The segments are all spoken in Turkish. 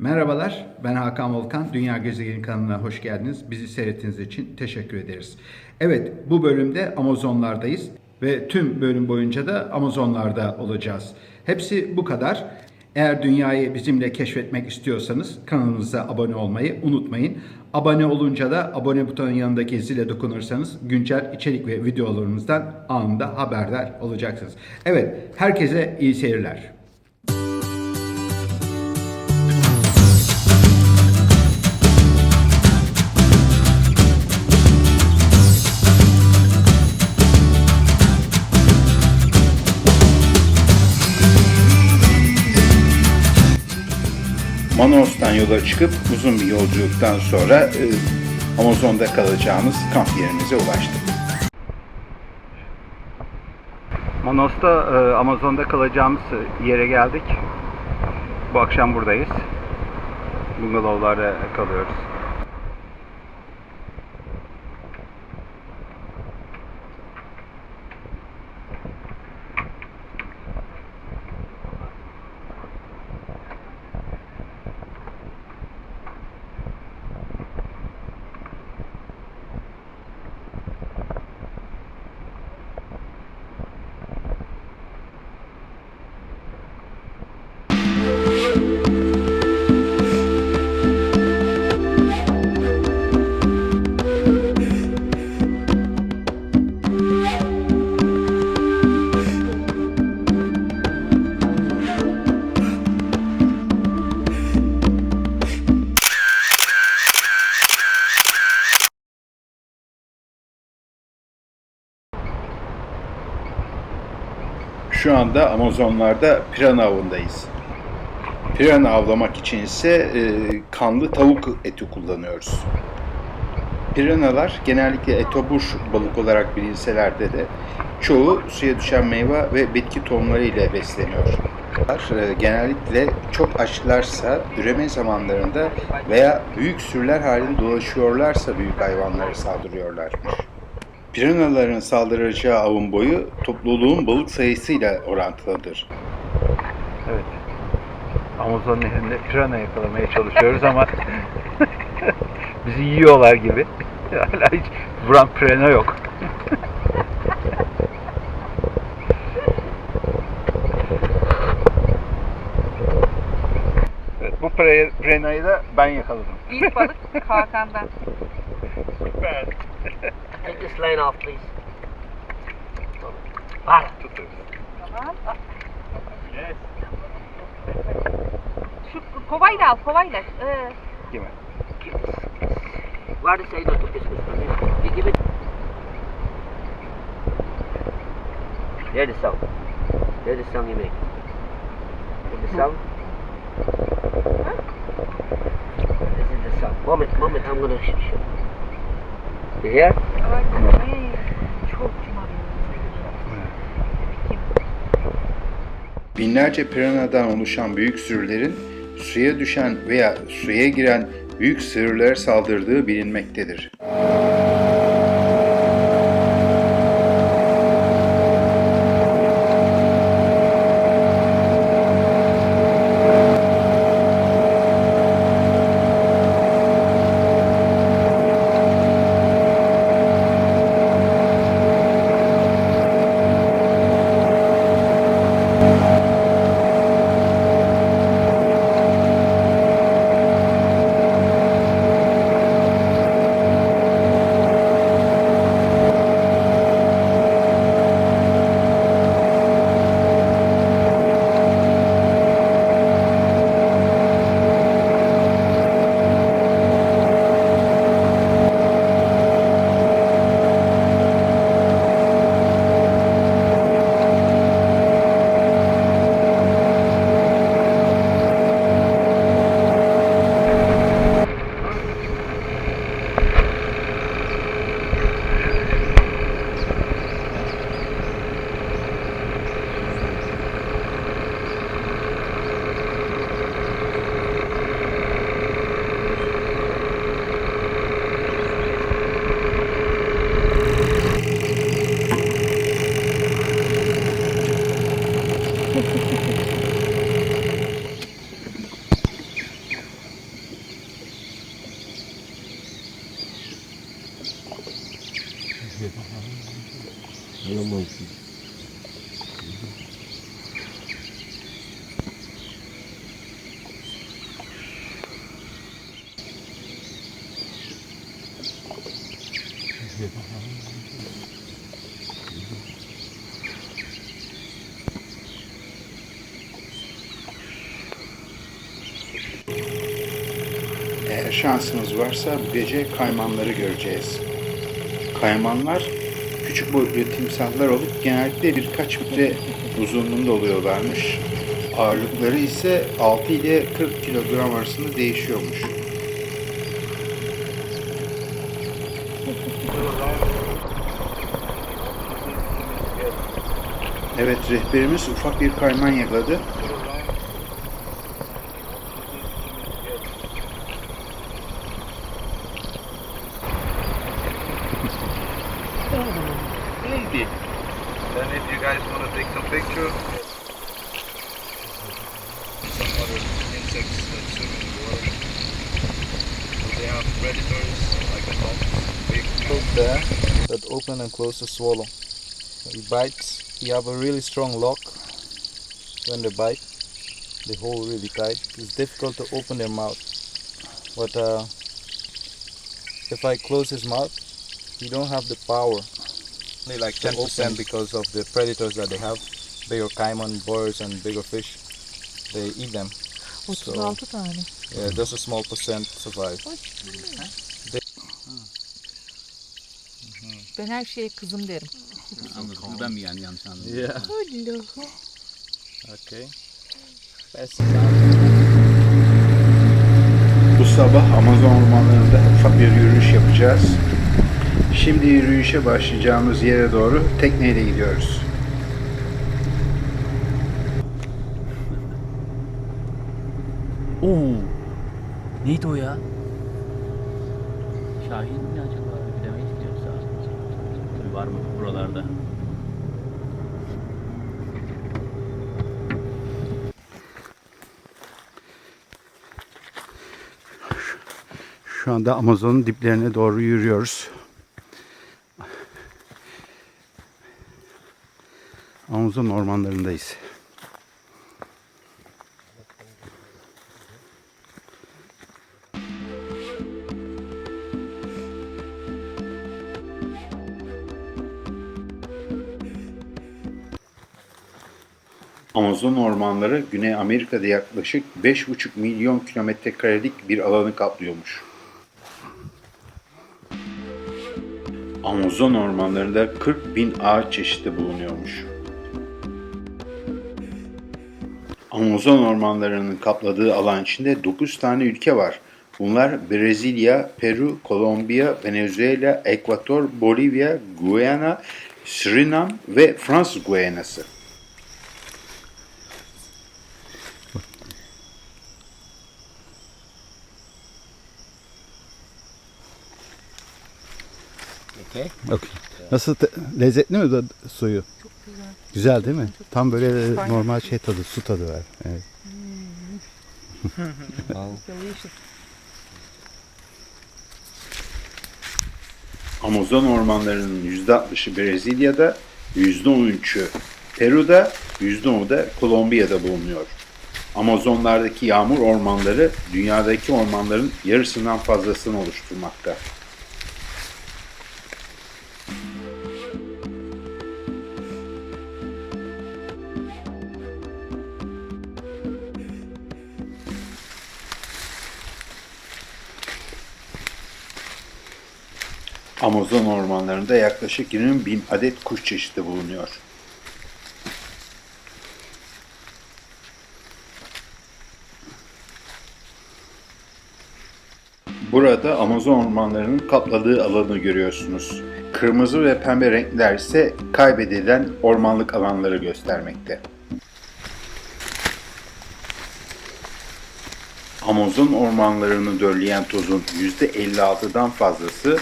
Merhabalar, ben Hakan Volkan. Dünya Gezegeni kanalına hoş geldiniz. Bizi seyrettiğiniz için teşekkür ederiz. Evet, bu bölümde Amazonlardayız ve tüm bölüm boyunca da Amazonlarda olacağız. Hepsi bu kadar. Eğer dünyayı bizimle keşfetmek istiyorsanız kanalımıza abone olmayı unutmayın. Abone olunca da abone butonun yanındaki zile dokunursanız güncel içerik ve videolarımızdan anında haberdar olacaksınız. Evet, herkese iyi seyirler. Manos'tan yola çıkıp uzun bir yolculuktan sonra e, Amazon'da kalacağımız kamp yerimize ulaştık. Manos'ta e, Amazon'da kalacağımız yere geldik. Bu akşam buradayız. Bungalovlarda kalıyoruz. Şu anda Amazonlarda pirana avındayız. Pirana avlamak için ise e, kanlı tavuk eti kullanıyoruz. Piranalar genellikle etobur balık olarak bilinselerde de çoğu suya düşen meyve ve bitki tohumları ile besleniyor. E, genellikle çok açlarsa üreme zamanlarında veya büyük sürüler halinde dolaşıyorlarsa büyük hayvanlara saldırıyorlarmış. Piranaların saldıracağı avın boyu topluluğun balık sayısıyla orantılıdır. Evet. Amazon nehrinde pirana yakalamaya çalışıyoruz ama bizi yiyorlar gibi. Hala hiç vuran pirana yok. evet, bu piranayı da ben yakaladım. İlk balık Hakan'dan. Ben. Take this line off, please. Para. Tamam. Yes. Şu kovayı da al, kovayla. Ee, Kime? Where to say not to kiss this one? You give it. Hear the sound. Hear the sound you make. Hear the sound. This is the sound. Moment, moment. I'm gonna sh- cımarıyor. Binlerce piranadan oluşan büyük sürülerin suya düşen veya suya giren büyük sığırlara saldırdığı bilinmektedir. Eğer şansımız varsa gece kaymanları göreceğiz. Kaymanlar küçük boyutlu timsahlar olup genellikle birkaç metre uzunluğunda oluyorlarmış. Ağırlıkları ise 6 ile 40 kilogram arasında değişiyormuş. Evet rehberimiz ufak bir kayman yakaladı. Predators like a big hook there that open and close the swallow. He bites. You have a really strong lock when they bite. They hold really tight. It's difficult to open their mouth. But uh, if I close his mouth, he don't have the power. Only like 10% because of the predators that they have. Bigger caiman, boars and bigger fish. They eat them. 36 tane. Yeah, just a small percent survive. Ben her şeye kızım derim. Ben mi yani yanlış anladım? Yeah. Allah'ım. Okay. Bu sabah Amazon ormanlarında ufak bir yürüyüş yapacağız. Şimdi yürüyüşe başlayacağımız yere doğru tekneyle gidiyoruz. Oo. Neydi o ya? Şahin mi acaba? Bilemeyiz ki yoksa. Tabii var mı buralarda? Şu anda Amazon'un diplerine doğru yürüyoruz. Amazon ormanlarındayız. Amazon ormanları Güney Amerika'da yaklaşık 5,5 milyon kilometre karelik bir alanı kaplıyormuş. Amazon ormanlarında 40 bin ağaç çeşidi bulunuyormuş. Amazon ormanlarının kapladığı alan içinde 9 tane ülke var. Bunlar Brezilya, Peru, Kolombiya, Venezuela, Ekvator, Bolivya, Guyana, Surinam ve Fransız Guyanası. Okay. Nasıl lezzetli mi da suyu? Çok güzel. Güzel değil mi? Tam böyle normal şey tadı, su tadı var. Evet. Delicious. Amazon ormanlarının %60'ı Brezilya'da, %13'ü Peru'da, %10'u da Kolombiya'da bulunuyor. Amazonlardaki yağmur ormanları dünyadaki ormanların yarısından fazlasını oluşturmakta. Amazon ormanlarında yaklaşık 20 bin adet kuş çeşidi bulunuyor. Burada Amazon ormanlarının kapladığı alanı görüyorsunuz. Kırmızı ve pembe renkler ise kaybedilen ormanlık alanları göstermekte. Amazon ormanlarını dölleyen tozun %56'dan fazlası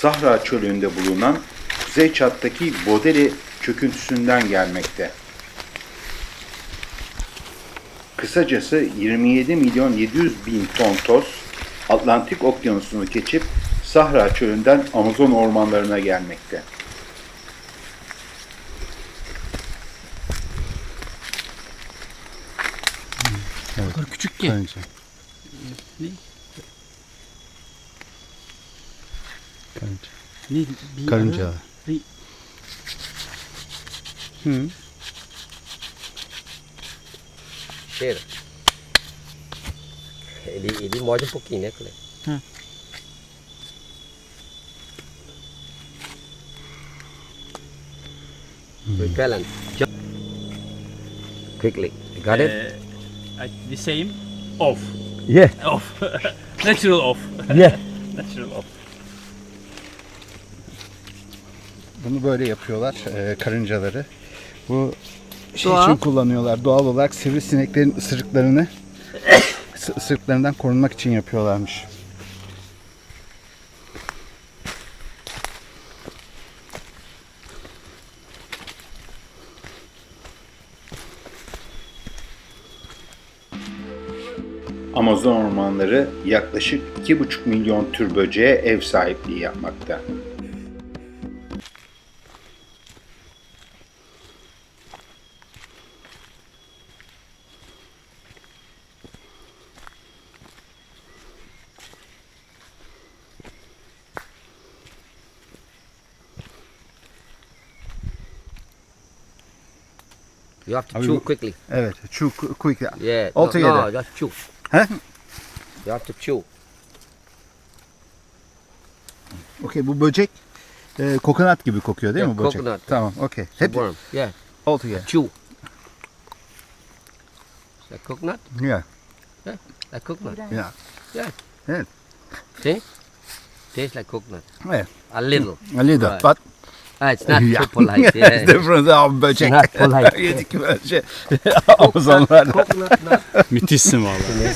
Sahra çölünde bulunan Kuzey Çat'taki Bodeli çöküntüsünden gelmekte. Kısacası 27 milyon 700 bin ton toz Atlantik Okyanusu'nu geçip Sahra çölünden Amazon ormanlarına gelmekte. Evet. O kadar küçük ki. Bence. Ne? Karınca. Ne? Bir Karınca. ara- Bir- Hı. Cheira. Ele, ele morde um pouquinho, né, Cleber? Hum. Repellent. Quickly. Got it? Uh, the same. Off. Yeah. Off. Natural off. Yeah. Natural off. Bunu böyle yapıyorlar e, karıncaları. Bu şey Doğal. için kullanıyorlar. Doğal olarak sivrisineklerin ısırıklarını ısı- ısırıklarından korunmak için yapıyorlarmış. Amazon ormanları yaklaşık 2,5 milyon tür böceğe ev sahipliği yapmakta. You have to chew you- quickly. Evet, chew qu- quick. Yeah. All no, together. No, just chew. Huh? You have to chew. Okey, bu böcek e, kokonat gibi kokuyor değil Yeah, mi böcek? coconut. Tamam, okey. It's Hep worm. Yeah. all together. Chew. Like coconut. Yeah, Like coconut. yeah. See? Tastes like coconut. Evet. A little. A little, Right. but Ah, it's not yeah. so polite. It's Yeah. different abi böcek. Not polite. Yedik. Amazonlarda. coconut nut. Müthişsin valla. Falo,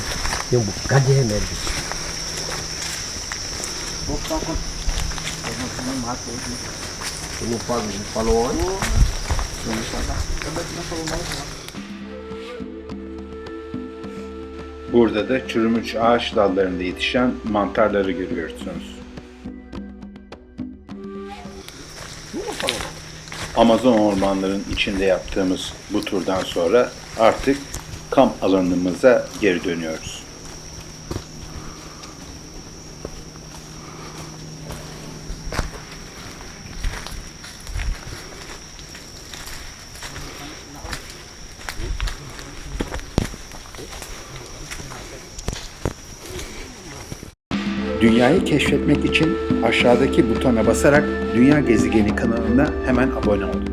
não falou onde? Burada da çürümüş ağaç dallarında yetişen mantarları görüyorsunuz. Amazon ormanlarının içinde yaptığımız bu turdan sonra artık kamp alanımıza geri dönüyoruz. Dünyayı keşfetmek için aşağıdaki butona basarak Dünya Gezegeni kanalına hemen abone olun.